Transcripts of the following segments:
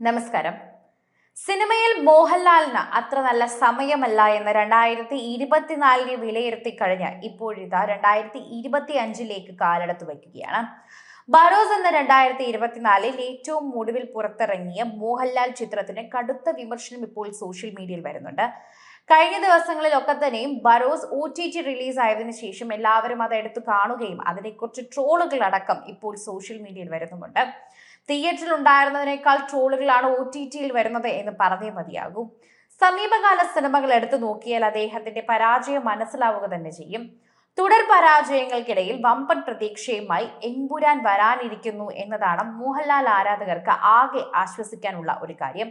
നമസ്കാരം. സിനിമയിൽ മോഹൻലാലിന് അത്ര നല്ല സമയമല്ല എന്ന് രണ്ടായിരത്തി ഇരുപത്തിനാലിനെ വിലയിരുത്തി കഴിഞ്ഞ് ഇപ്പോഴിതാ രണ്ടായിരത്തി ഇരുപത്തി അഞ്ചിലേക്ക് കാലെടുത്ത് വയ്ക്കുകയാണ്. ബറോസ് എന്ന രണ്ടായിരത്തി ഇരുപത്തിനാലിൽ ഏറ്റവും ഒടുവിൽ പുറത്തിറങ്ങിയ മോഹൻലാൽ ചിത്രത്തിന് കടുത്ത വിമർശനം ഇപ്പോൾ സോഷ്യൽ മീഡിയയിൽ വരുന്നുണ്ട്. കഴിഞ്ഞ ദിവസങ്ങളിലൊക്കെ തന്നെയും Barroz O T T release ആയതിനു ശേഷം എല്ലാവരും അത് എടുത്തു കാണുകയും അതിനെക്കുറിച്ച് ട്രോളുകൾ അടക്കം ഇപ്പോൾ സോഷ്യൽ മീഡിയയിൽ വരുന്നുമുണ്ട്. തിയേറ്ററിൽ ഉണ്ടായിരുന്നതിനേക്കാൾ ട്രോളുകളാണ് ഒ ടി ടിയിൽ വരുന്നത് എന്ന് പറഞ്ഞേ മതിയാകും. സമീപകാല സിനിമകൾ എടുത്തു നോക്കിയാൽ അദ്ദേഹത്തിന്റെ പരാജയം മനസ്സിലാവുക തന്നെ ചെയ്യും. തുടർ പരാജയങ്ങൾക്കിടയിൽ വമ്പൻ പ്രതീക്ഷയുമായി എമ്പുരാൻ വരാനിരിക്കുന്നു എന്നതാണ് മോഹൻലാൽ ആരാധകർക്ക് ആകെ ആശ്വസിക്കാനുള്ള ഒരു കാര്യം.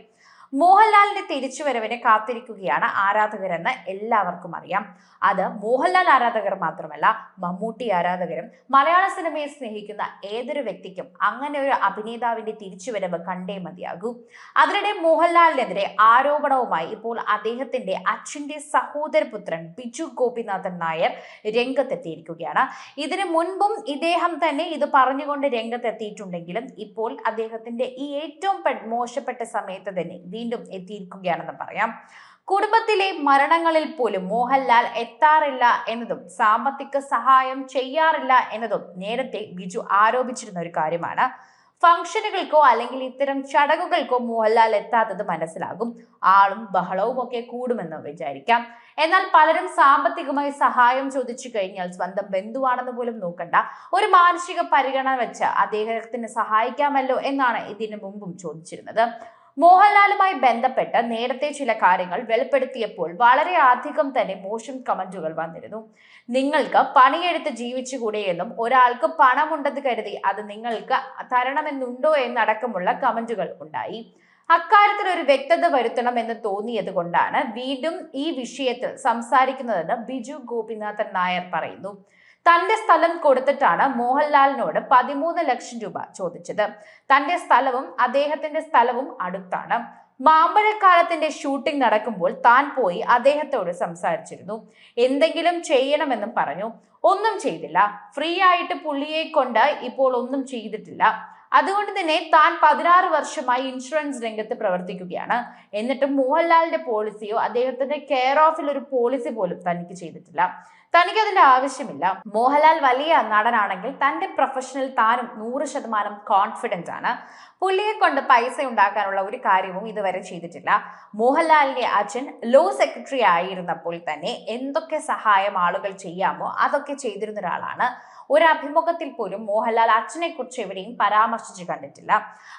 മോഹൻലാലിന്റെ തിരിച്ചുവരവിനെ കാത്തിരിക്കുകയാണ് ആരാധകരെന്ന് എല്ലാവർക്കും അറിയാം. അത് മോഹൻലാൽ ആരാധകർ മാത്രമല്ല മമ്മൂട്ടി ആരാധകരും മലയാള സിനിമയെ സ്നേഹിക്കുന്ന ഏതൊരു വ്യക്തിക്കും അങ്ങനെ ഒരു അഭിനേതാവിന്റെ തിരിച്ചുവരവ് കണ്ടേ മതിയാകൂ. അതിനിടെ മോഹൻലാലിനെതിരെ ആരോപണവുമായി ഇപ്പോൾ അദ്ദേഹത്തിന്റെ അച്ഛന്റെ സഹോദരപുത്രൻ ബിജു ഗോപിനാഥൻ നായർ രംഗത്തെത്തിയിരിക്കുകയാണ്. ഇതിനു മുൻപും ഇദ്ദേഹം തന്നെ ഇത് പറഞ്ഞുകൊണ്ട് രംഗത്തെത്തിയിട്ടുണ്ടെങ്കിലും ഇപ്പോൾ അദ്ദേഹത്തിന്റെ ഈ ഏറ്റവും മോശപ്പെട്ട സമയത്ത് തന്നെ വീണ്ടും എത്തിയിരിക്കുകയാണെന്ന് പറയാം. കുടുംബത്തിലെ മരണങ്ങളിൽ പോലും മോഹൻലാൽ എത്താറില്ല എന്നതും സാമ്പത്തിക സഹായം ചെയ്യാറില്ല എന്നതും നേരത്തെ ബിജു ആരോപിച്ചിരുന്ന ഒരു കാര്യമാണ്. ഫംഗ്ഷനുകൾക്കോ അല്ലെങ്കിൽ ഇത്തരം ചടങ്ങുകൾക്കോ മോഹൻലാൽ എത്താത്തത് മനസ്സിലാകും. ആളും ബഹളവും ഒക്കെ കൂടുമെന്ന് വിചാരിക്കാം. എന്നാൽ പലരും സാമ്പത്തികമായി സഹായം ചോദിച്ചു കഴിഞ്ഞാൽ സ്വന്തം ബന്ധുവാണെന്ന് പോലും നോക്കണ്ട. ഒരു മാനസിക പരിഗണന വെച്ച് അദ്ദേഹത്തിന് സഹായിക്കാമല്ലോ എന്നാണ് ഇതിനു മുമ്പും ചോദിച്ചിരുന്നത്. മോഹൻലാലുമായി ബന്ധപ്പെട്ട് നേരത്തെ ചില കാര്യങ്ങൾ വെളിപ്പെടുത്തിയപ്പോൾ വളരെ അധികം തന്നെ മോശം കമന്റുകൾ വന്നിരുന്നു. നിങ്ങൾക്ക് പണിയെടുത്ത് ജീവിച്ചുകൂടെ എന്നും ഒരാൾക്ക് പണമുണ്ടെന്ന് കരുതി അത് നിങ്ങൾക്ക് തരണമെന്നുണ്ടോ എന്നടക്കമുള്ള കമന്റുകൾ ഉണ്ടായി. അക്കാര്യത്തിൽ ഒരു വ്യക്തത വരുത്തണം എന്ന് തോന്നിയത് കൊണ്ടാണ് വീണ്ടും ഈ വിഷയത്തിൽ സംസാരിക്കുന്നതെന്ന് ബിജു ഗോപിനാഥൻ നായർ പറയുന്നു. തന്റെ സ്ഥലം കൊടുത്തിട്ടാണ് മോഹൻലാലിനോട് പതിമൂന്ന് ലക്ഷം രൂപ ചോദിച്ചത്. തന്റെ സ്ഥലവും അദ്ദേഹത്തിന്റെ സ്ഥലവും അടുത്താണ്. മാമ്പഴക്കാലത്തിന്റെ ഷൂട്ടിംഗ് നടക്കുമ്പോൾ താൻ പോയി അദ്ദേഹത്തോട് സംസാരിച്ചിരുന്നു. എന്തെങ്കിലും ചെയ്യണമെന്നും പറഞ്ഞു. ഒന്നും ചെയ്തില്ല. ഫ്രീ ആയിട്ട് പുള്ളിയെ കൊണ്ട് ഇപ്പോൾ ഒന്നും ചെയ്തിട്ടില്ല. അതുകൊണ്ട് തന്നെ താൻ പതിനാറ് വർഷമായി ഇൻഷുറൻസ് രംഗത്ത് പ്രവർത്തിക്കുകയാണ്. എന്നിട്ടും മോഹൻലാലിന്റെ പോളിസിയോ അദ്ദേഹത്തിന്റെ കെയർ ഓഫിൽ ഒരു പോളിസി പോലും തനിക്ക് ചെയ്തിട്ടില്ല. തനിക്ക് അതിന്റെ ആവശ്യമില്ല. മോഹൻലാൽ വലിയ നടനാണെങ്കിൽ തന്റെ പ്രൊഫഷനിൽ താനും നൂറ് ശതമാനം കോൺഫിഡന്റ് ആണ്. പുള്ളിയെ കൊണ്ട് പൈസ ഉണ്ടാക്കാനുള്ള ഒരു കാര്യവും ഇതുവരെ ചെയ്തിട്ടില്ല. മോഹൻലാലിന്റെ അച്ഛൻ ലോ സെക്രട്ടറി ആയിരുന്നപ്പോൾ തന്നെ എന്തൊക്കെ സഹായം ആളുകൾ ചെയ്യാമോ അതൊക്കെ ചെയ്തിരുന്ന ഒരാളാണ്. ഒരു അഭിമുഖത്തിൽ പോലും മോഹൻലാൽ അച്ഛനെ കുറിച്ച് എവിടെയും പരാമർശിച്ചു കണ്ടിട്ടില്ല.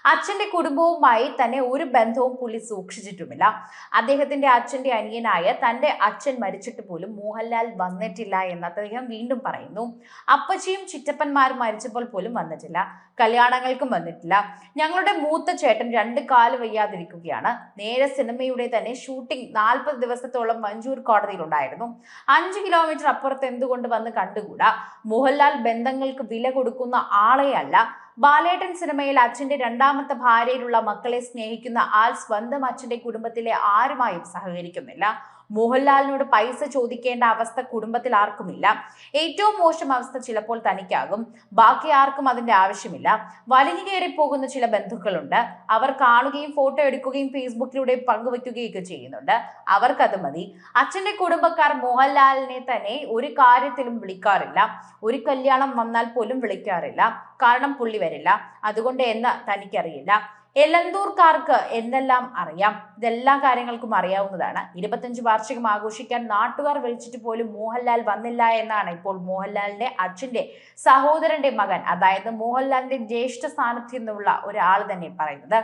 അച്ഛന്റെ കുടുംബവുമായി തന്നെ ഒരു ബന്ധവും പുള്ളി സൂക്ഷിച്ചിട്ടുമില്ല. അദ്ദേഹത്തിന്റെ അച്ഛന്റെ അനിയനായ തന്റെ അച്ഛൻ മരിച്ചിട്ട് പോലും മോഹൻലാൽ വന്നിട്ടില്ല എന്ന് അദ്ദേഹം വീണ്ടും പറയുന്നു. അപ്പച്ചിയും ചിറ്റപ്പന്മാരും മരിച്ചപ്പോൾ പോലും വന്നിട്ടില്ല. കല്യാണങ്ങൾക്കും വന്നിട്ടില്ല. ഞങ്ങളുടെ മൂത്ത ചേട്ടൻ രണ്ട് കാൽ വയ്യാതിരിക്കുകയാണ്. നേരെ സിനിമയുടെ തന്നെ ഷൂട്ടിംഗ് നാൽപ്പത് ദിവസത്തോളം മഞ്ചൂർ കോടതിയിലുണ്ടായിരുന്നു. അഞ്ച് കിലോമീറ്റർ അപ്പുറത്ത് എന്തുകൊണ്ട് വന്ന് കണ്ടുകൂടാ? മോഹൻലാൽ ബന്ധങ്ങൾക്ക് വില കൊടുക്കുന്ന ആളെയല്ല. ബാലേട്ടൻ സിനിമയിൽ അച്ഛന്റെ രണ്ടാമത്തെ ഭാര്യയിലുള്ള മക്കളെ സ്നേഹിക്കുന്ന ആൾ സ്വന്തം അച്ഛന്റെ കുടുംബത്തിലെ ആരുമായും സഹകരിക്കുന്നില്ല. മോഹൻലാലിനോട് പൈസ ചോദിക്കേണ്ട അവസ്ഥ കുടുംബത്തിൽ ആർക്കുമില്ല. ഏറ്റവും മോശം അവസ്ഥ ചിലപ്പോൾ തനിക്കാകും. ബാക്കി ആർക്കും അതിന്റെ ആവശ്യമില്ല. വലിഞ്ഞു കയറി പോകുന്ന ചില ബന്ധുക്കളുണ്ട്. അവർ കാണുകയും ഫോട്ടോ എടുക്കുകയും ഫേസ്ബുക്കിലൂടെ പങ്കുവെക്കുകയൊക്കെ ചെയ്യുന്നുണ്ട്. അവർക്കത് മതി. അച്ഛന്റെ കുടുംബക്കാർ മോഹൻലാലിനെ തന്നെ ഒരു കാര്യത്തിലും വിളിക്കാറില്ല. ഒരു കല്യാണം വന്നാൽ പോലും വിളിക്കാറില്ല. കാരണം പുള്ളി വരില്ല. അതുകൊണ്ട് എന്ന് തനിക്കറിയില്ല. എലന്തൂർക്കാർക്ക് എന്തെല്ലാം അറിയാം? ഇതെല്ലാ കാര്യങ്ങൾക്കും അറിയാവുന്നതാണ്. ഇരുപത്തഞ്ച് വാർഷികം ആഘോഷിക്കാൻ നാട്ടുകാർ വിളിച്ചിട്ട് പോലും മോഹൻലാൽ വന്നില്ല എന്നാണ് ഇപ്പോൾ മോഹൻലാലിന്റെ അച്ഛന്റെ സഹോദരന്റെ മകൻ. അതായത് മോഹൻലാലിന്റെ ജ്യേഷ്ഠ സ്ഥാനത്ത് നിന്നുള്ള ഒരാൾ തന്നെ പറയുന്നത്.